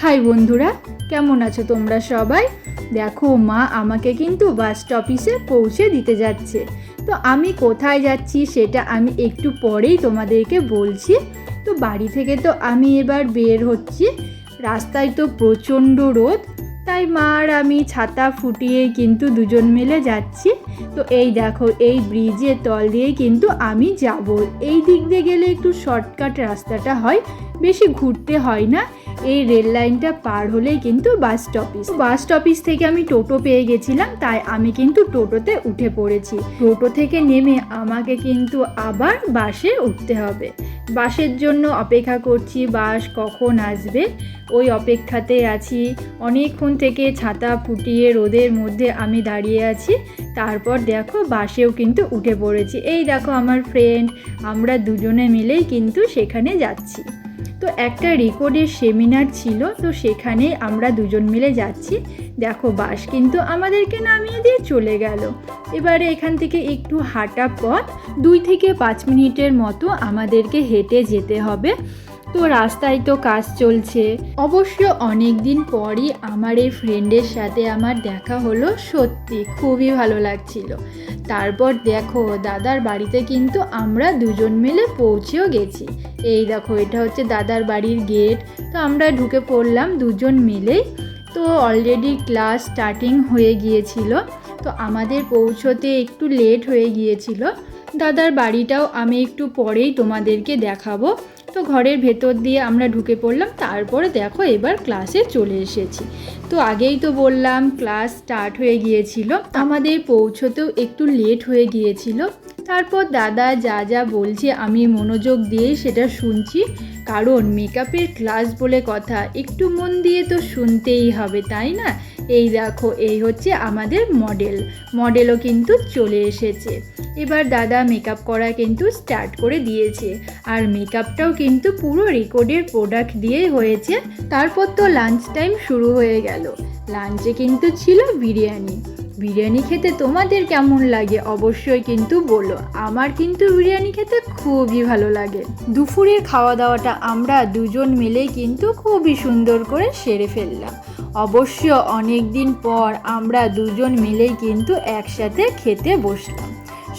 High বন্ধুরা, কেমন আছো তোমরা সবাই? দেখো মা আমাকে কিন্তু বাস স্টপিসে পৌঁছে দিতে যাচ্ছে। তো আমি কোথায় যাচ্ছি সেটা আমি একটু পরেই তোমাদেরকে বলছি। তো বাড়ি থেকে তো আমি এবার বের হচ্ছি। রাস্তায় তো প্রচণ্ড রোদ, তাই মা আর আমি ছাতা ফুটিয়ে কিন্তু দুজন মিলে যাচ্ছি। তো এই দেখো, এই ব্রিজের তল দিয়ে কিন্তু আমি যাব। এই দিক দিয়ে গেলে একটু শর্টকাট রাস্তাটা হয়, বেশি ঘুরতে হয় না। এই রেল লাইনটা পার হলেই কিন্তু বাস স্টপিস বাস স্টপিস থেকে আমি টোটো পেয়ে গেছিলাম, তাই আমি কিন্তু টোটোতে উঠে পড়েছি। টোটো থেকে নেমে আমাকে কিন্তু আবার বাসে উঠতে হবে। বাসের জন্য অপেক্ষা করছি বাস কখন আসবে? ওই অপেক্ষাতে আছি। অনেকক্ষণ থেকে ছাতা ফুটিয়ে রোদের মধ্যে আমি দাঁড়িয়ে আছি। তারপর দেখো বাসেও কিন্তু উঠে পড়েছি। এই দেখো আমার ফ্রেন্ড আমরা দুজনে মিলেই কিন্তু সেখানে যাচ্ছি। তো একটা রেকর্ডের সেমিনার ছিল, তো সেখানে আমরা দুজন মিলে যাচ্ছি। দেখো, বাস কিন্তু আমাদেরকে নামিয়ে দিয়ে চলে গেল। এবারে এখান থেকে একটু হাঁটা পথ, দুই থেকে পাঁচ মিনিটের মতো আমাদেরকে হেঁটে যেতে হবে। তো রাস্তায় তো কাজ চলছে। অবশ্য অনেক দিন পরই আমার এই ফ্রেন্ডের সাথে আমার দেখা হলো সত্যি খুবই ভালো লাগছিল। তারপর দেখো দাদার বাড়িতে কিন্তু আমরা দুজন মিলে পৌঁছেও গেছি। এই দেখো, এটা হচ্ছে দাদার বাড়ির গেট তো আমরা ঢুকে পড়লাম দুজন মিলেই তো অলরেডি ক্লাস স্টার্টিং হয়ে গিয়েছিল। তো আমাদের পৌঁছতে একটু লেট হয়ে গিয়েছিল। দাদার বাড়িটাও আমি একটু পরেই তোমাদেরকে দেখাবো। তো ঘরের ভেতর দিয়ে আমরা ঢুকে পড়লাম, তারপরে দেখো এবার ক্লাসে চলে এসেছি। তো আগেই তো বললাম ক্লাস স্টার্ট হয়ে গিয়েছিল। আমাদের পৌঁছতেও একটু লেট হয়ে গিয়েছিল। তারপর দাদা যা যা বলছে, আমি মনোযোগ দিয়ে সেটা শুনছি। কারণ মেকআপের ক্লাস বলে কথা, একটু মন দিয়ে তো শুনতেই হবে, তাই না? এই দেখো, এই হচ্ছে আমাদের মডেল মডেলও কিন্তু চলে এসেছে। এবার দাদা মেকআপ করা কিন্তু স্টার্ট করে দিয়েছে। আর মেকআপটাও কিন্তু পুরো রেকর্ডের প্রোডাক্ট দিয়েই হয়েছে। তারপর তো লাঞ্চ টাইম শুরু হয়ে গেল। লাঞ্চে কিন্তু ছিল বিরিয়ানি। বিরিয়ানি খেতে তোমাদের কেমন লাগে অবশ্যই কিন্তু বলো। আমার কিন্তু বিরিয়ানি খেতে খুবই ভালো লাগে। দুপুরের খাওয়া দাওয়াটা আমরা দুজন মিলেই কিন্তু খুবই সুন্দর করে সেরে ফেললাম। অবশ্য অনেক দিন পর আমরা দুজন মিলেই কিন্তু একসাথে খেতে বসলাম।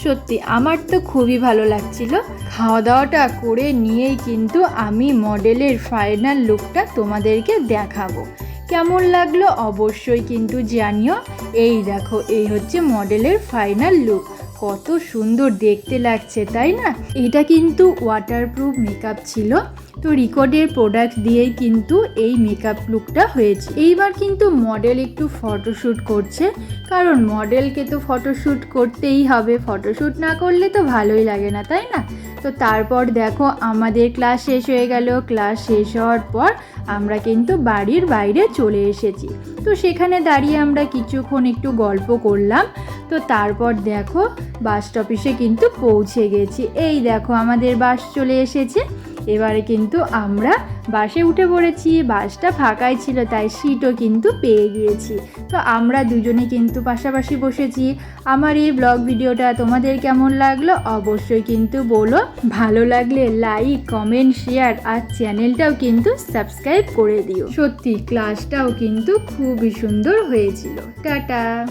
সত্যি, আমার তো খুবই ভালো লাগছিল। খাওয়া দাওয়াটা করে নিয়েই কিন্তু আমি মডেলের ফাইনাল লুকটা তোমাদেরকে দেখাবো। কেমন লাগল অবশ্যই কিন্তু জানিও। এই দেখো, এই হচ্ছে মডেলের ফাইনাল লুক কত সুন্দর দেখতে লাগছে, তাই না? এটা কিন্তু ওয়াটারপ্রুফ মেকআপ ছিল। তো রিকর্ডের প্রোডাক্ট দিয়েই কিন্তু এই মেকআপ লুকটা হয়েছে। এইবার কিন্তু মডেল একটু ফটোশ্যুট করছে, কারণ মডেলকে তো ফটোশ্যুট করতেই হবে। ফটোশ্যুট না করলে তো ভালোই লাগে না, তাই না? তো তারপর দেখো আমাদের ক্লাস শেষ হয়ে গেল। ক্লাস শেষ হওয়ার পর আমরা কিন্তু বাড়ির বাইরে চলে এসেছি। তো সেখানে দাঁড়িয়ে আমরা কিছুক্ষণ একটু গল্প করলাম। তো তারপর দেখো বাস স্টপিসে কিন্তু পৌঁছে গেছি। এই দেখো আমাদের বাস চলে এসেছে। এবারে কিন্তু আমরা বাসে উঠে পড়েছি, বাসটা ফাঁকাই ছিল, তাই সিটও কিন্তু পেয়ে গিয়েছি। তো আমরা দুজনে কিন্তু পাশাপাশি বসেছি। আমার এই ব্লগ ভিডিওটা তোমাদের কেমন লাগল অবশ্যই কিন্তু বলো। ভালো লাগলে লাইক কমেন্ট শেয়ার আর চ্যানেলটাও কিন্তু সাবস্ক্রাইব করে দিও। সত্যি ক্লাসটাও কিন্তু খুবই সুন্দর হয়েছিল। টাটা!